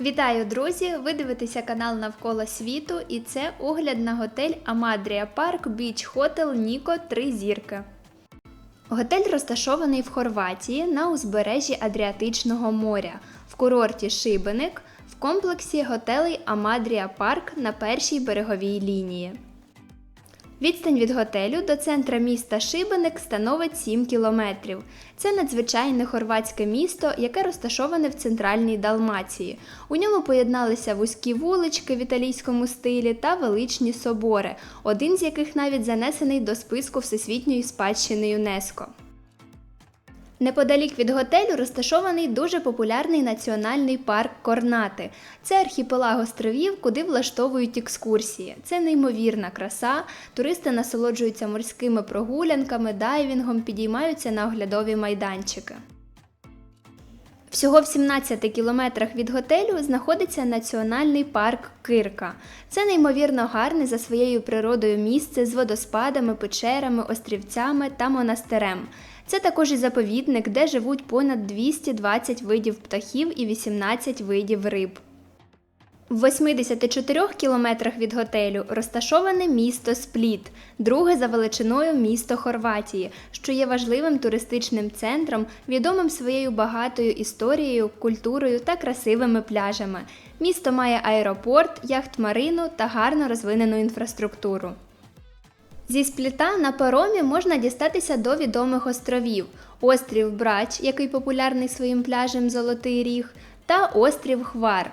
Вітаю, друзі! Ви дивитеся канал Навколо світу і це огляд на готель Амадрія Парк Біч Хотел Ніко 3 зірки. Готель розташований в Хорватії на узбережжі Адріатичного моря в курорті Шибеник в комплексі готелей Амадрія Парк на першій береговій лінії. Відстань від готелю до центра міста Шибеник становить 7 кілометрів. Це надзвичайне хорватське місто, яке розташоване в центральній Далмації. У ньому поєдналися вузькі вулички в італійському стилі та величні собори, один з яких навіть занесений до списку Всесвітньої спадщини ЮНЕСКО. Неподалік від готелю розташований дуже популярний національний парк Корнати. Це архіпелаг островів, куди влаштовують екскурсії. Це неймовірна краса. Туристи насолоджуються морськими прогулянками, дайвінгом, підіймаються на оглядові майданчики. Всього в 17 кілометрах від готелю знаходиться національний парк Кирка. Це неймовірно гарне за своєю природою місце з водоспадами, печерами, острівцями та монастирем. Це також і заповідник, де живуть понад 220 видів птахів і 18 видів риб. В 84 кілометрах від готелю розташоване місто Спліт, друге за величиною місто Хорватії, що є важливим туристичним центром, відомим своєю багатою історією, культурою та красивими пляжами. Місто має аеропорт, яхт-марину та гарно розвинену інфраструктуру. Зі спліта на паромі можна дістатися до відомих островів: острів Брач, який популярний своїм пляжем Золотий Ріг, та острів Хвар.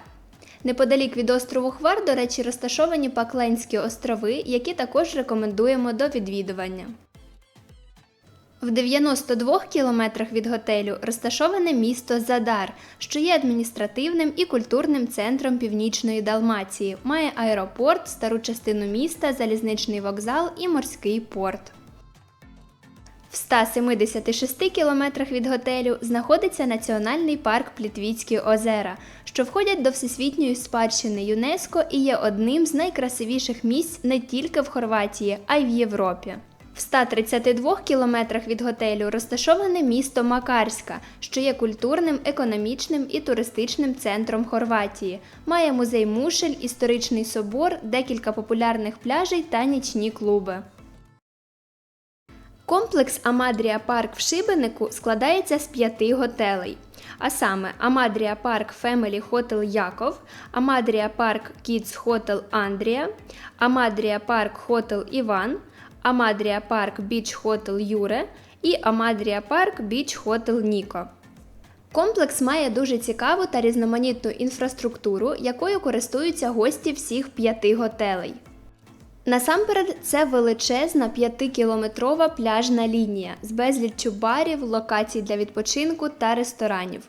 Неподалік від острову Хвар, до речі, розташовані Пакленські острови, які також рекомендуємо до відвідування. В 92 кілометрах від готелю розташоване місто Задар, що є адміністративним і культурним центром північної Далмації, має аеропорт, стару частину міста, залізничний вокзал і морський порт. В 176 кілометрах від готелю знаходиться Національний парк Плітвіцькі озера, що входять до Всесвітньої спадщини ЮНЕСКО і є одним з найкрасивіших місць не тільки в Хорватії, а й в Європі. В 132 кілометрах від готелю розташоване місто Макарська, що є культурним, економічним і туристичним центром Хорватії. Має музей Мушель, історичний собор, декілька популярних пляжей та нічні клуби. Комплекс Амадрія Парк в Шибенику складається з п'яти готелей. А саме Амадрія Парк Family Hotel Яков, Амадрія Парк Kids Hotel Андрія, Амадрія Парк Hotel Іван, Амадрія Парк Біч Хотел Юре і Амадрія Парк Біч Хотел Ніко. Комплекс має дуже цікаву та різноманітну інфраструктуру, якою користуються гості всіх п'яти готелей. Насамперед, це величезна 5-кілометрова пляжна лінія з безліччю барів, локацій для відпочинку та ресторанів.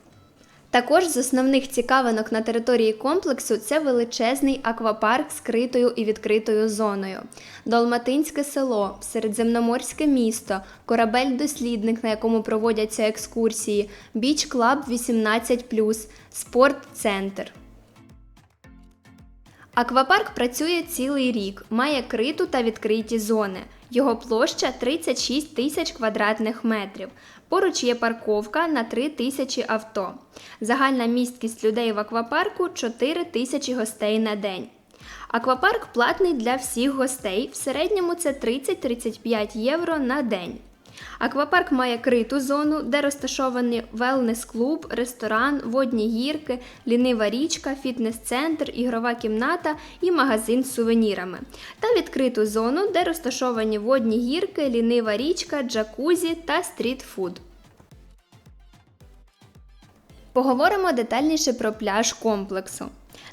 Також з основних цікавинок на території комплексу це величезний аквапарк з критою і відкритою зоною, Долматинське село, Середземноморське місто, корабель-дослідник, на якому проводяться екскурсії, біч клаб 18+, спортцентр. Аквапарк працює цілий рік, має криту та відкриті зони. Його площа 36 тисяч квадратних метрів. Поруч є парковка на 3 тисячі авто. Загальна місткість людей в аквапарку 4 тисячі гостей на день. Аквапарк платний для всіх гостей. В середньому це 30-35 євро на день. Аквапарк має криту зону, де розташовані велнес-клуб, ресторан, водні гірки, лінива річка, фітнес-центр, ігрова кімната і магазин з сувенірами. Та відкриту зону, де розташовані водні гірки, лінива річка, джакузі та стрітфуд. Поговоримо детальніше про пляж комплексу.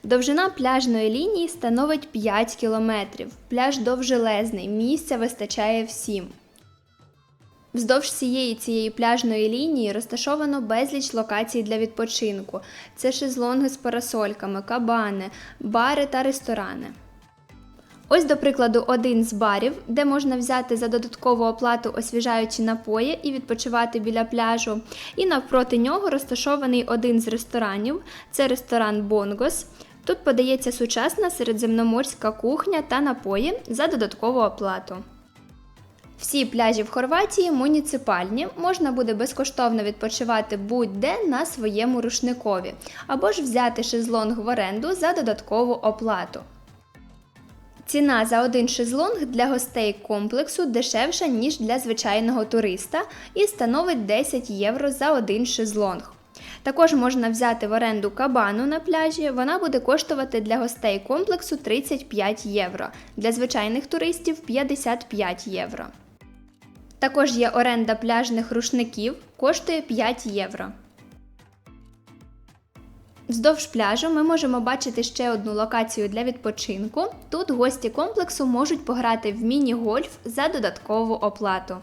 Довжина пляжної лінії становить 5 кілометрів. Пляж довжелезний, місця вистачає всім. Вздовж цієї цієї пляжної лінії розташовано безліч локацій для відпочинку. Це шезлонги з парасольками, кабани, бари та ресторани. Ось, до прикладу, один з барів, де можна взяти за додаткову оплату освіжаючі напої і відпочивати біля пляжу. І навпроти нього розташований один з ресторанів це ресторан Бонгос. Тут подається сучасна середземноморська кухня та напої за додаткову оплату. Всі пляжі в Хорватії муніципальні, можна буде безкоштовно відпочивати будь-де на своєму рушникові, або ж взяти шезлонг в оренду за додаткову оплату. Ціна за один шезлонг для гостей комплексу дешевша, ніж для звичайного туриста, і становить 10 євро за один шезлонг. Також можна взяти в оренду кабану на пляжі, вона буде коштувати для гостей комплексу 35 євро, для звичайних туристів 55 євро. Також є оренда пляжних рушників, коштує 5 євро. Вздовж пляжу ми можемо бачити ще одну локацію для відпочинку. Тут гості комплексу можуть пограти в міні-гольф за додаткову оплату.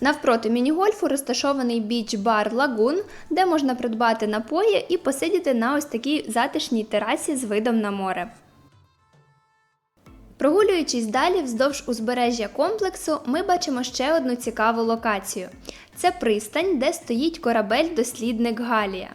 Навпроти міні-гольфу розташований біч-бар Лагун, де можна придбати напої і посидіти на ось такій затишній терасі з видом на море. Прогулюючись далі вздовж узбережжя комплексу, ми бачимо ще одну цікаву локацію. Це пристань, де стоїть корабель-дослідник Галія.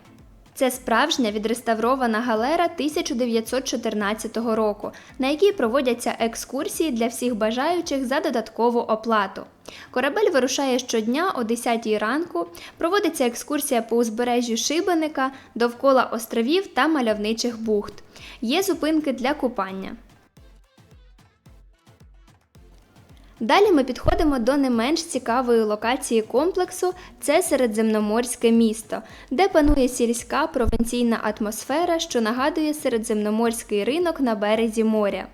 Це справжня відреставрована галера 1914 року, на якій проводяться екскурсії для всіх бажаючих за додаткову оплату. Корабель вирушає щодня о 10 ранку, проводиться екскурсія по узбережжю Шибеника, довкола островів та мальовничих бухт. Є зупинки для купання. Далі ми підходимо до не менш цікавої локації комплексу це середземноморське місто, де панує сільська провінційна атмосфера, що нагадує середземноморський ринок на березі моря.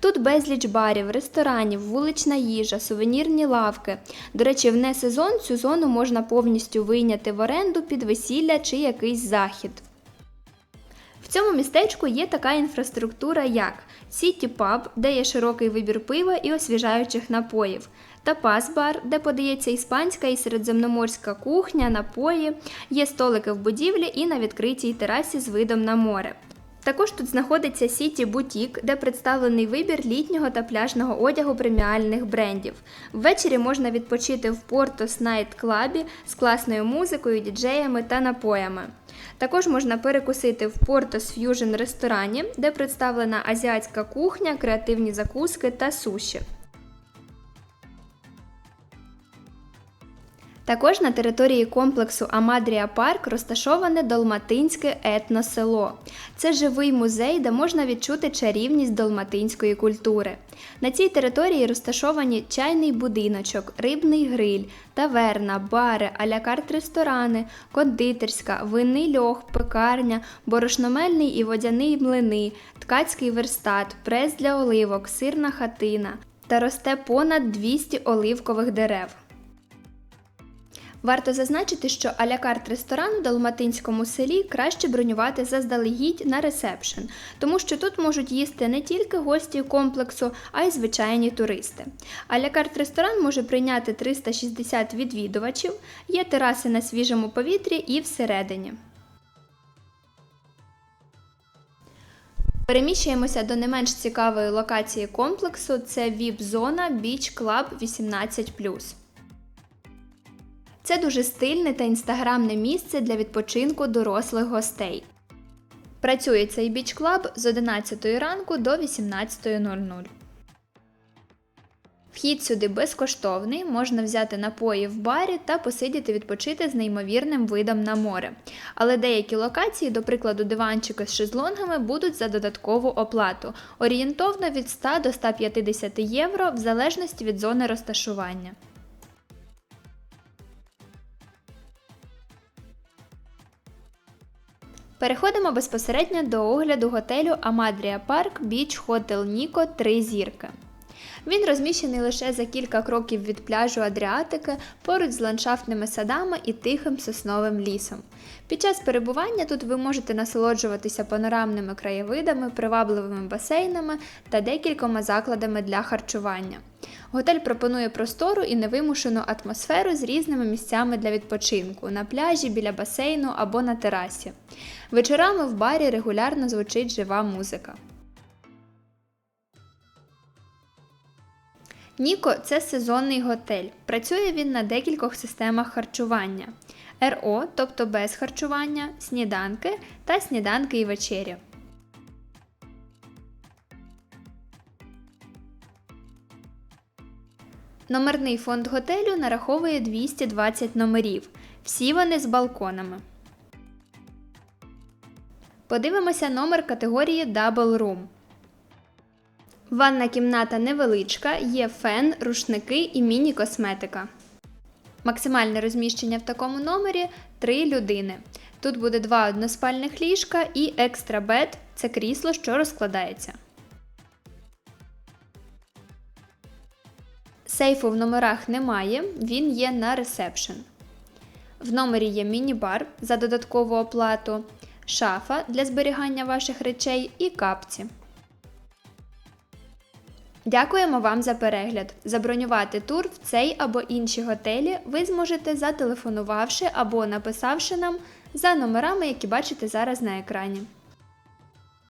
Тут безліч барів, ресторанів, вулична їжа, сувенірні лавки. До речі, в не сезон цю зону можна повністю вийняти в оренду під весілля чи якийсь захід. В цьому містечку є така інфраструктура, як City Pub, де є широкий вибір пива і освіжаючих напоїв, Tapas Bar, де подається іспанська і середземноморська кухня, напої, є столики в будівлі і на відкритій терасі з видом на море. Також тут знаходиться Сіті Бутік, де представлений вибір літнього та пляжного одягу преміальних брендів. Ввечері можна відпочити в Портос Найт Клабі з класною музикою, діджеями та напоями. Також можна перекусити в Portos Fusion ресторані, де представлена азіатська кухня, креативні закуски та суші. Також на території комплексу Амадрія Парк розташоване Долматинське етносело. Це живий музей, де можна відчути чарівність долматинської культури. На цій території розташовані чайний будиночок, рибний гриль, таверна, бари, алякарт ресторани, кондитерська, винний льох, пекарня, борошномельний і водяний млини, ткацький верстат, прес для оливок, сирна хатина та росте понад 200 оливкових дерев. Варто зазначити, що алякарт ресторан у Далматинському селі краще бронювати заздалегідь на ресепшн, тому що тут можуть їсти не тільки гості комплексу, а й звичайні туристи. Алякарт ресторан може прийняти 360 відвідувачів, є тераси на свіжому повітрі і всередині. Переміщуємося до не менш цікавої локації комплексу це ВІП-зона Beach Club 18. Це дуже стильне та інстаграмне місце для відпочинку дорослих гостей. Працює цей біч клаб з 11 ранку до 18.00. Вхід сюди безкоштовний, можна взяти напої в барі та посидіти відпочити з неймовірним видом на море. Але деякі локації, до прикладу, диванчики з шезлонгами, будуть за додаткову оплату орієнтовно від 100 до 150 євро в залежності від зони розташування. Переходимо безпосередньо до огляду готелю Амадрія Парк Біч Хотел Ніко 3 зірки. Він розміщений лише за кілька кроків від пляжу Адріатики поруч з ландшафтними садами і тихим сосновим лісом. Під час перебування тут ви можете насолоджуватися панорамними краєвидами, привабливими басейнами та декількома закладами для харчування. Готель пропонує простору і невимушену атмосферу з різними місцями для відпочинку на пляжі, біля басейну або на терасі. Вечорами в барі регулярно звучить жива музика. Ніко це сезонний готель. Працює він на декількох системах харчування: РО, тобто без харчування, сніданки та сніданки і вечеря. Номерний фонд готелю нараховує 220 номерів. Всі вони з балконами. Подивимося номер категорії Double Room. Ванна кімната невеличка, є фен, рушники і міні-косметика. Максимальне розміщення в такому номері 3 людини. Тут буде два односпальних ліжка і екстра бед це крісло, що розкладається. Сейфу в номерах немає, він є на ресепшн. В номері є міні-бар за додаткову оплату, шафа для зберігання ваших речей і капці. Дякуємо вам за перегляд. Забронювати тур в цей або інші готелі ви зможете зателефонувавши або написавши нам за номерами, які бачите зараз на екрані.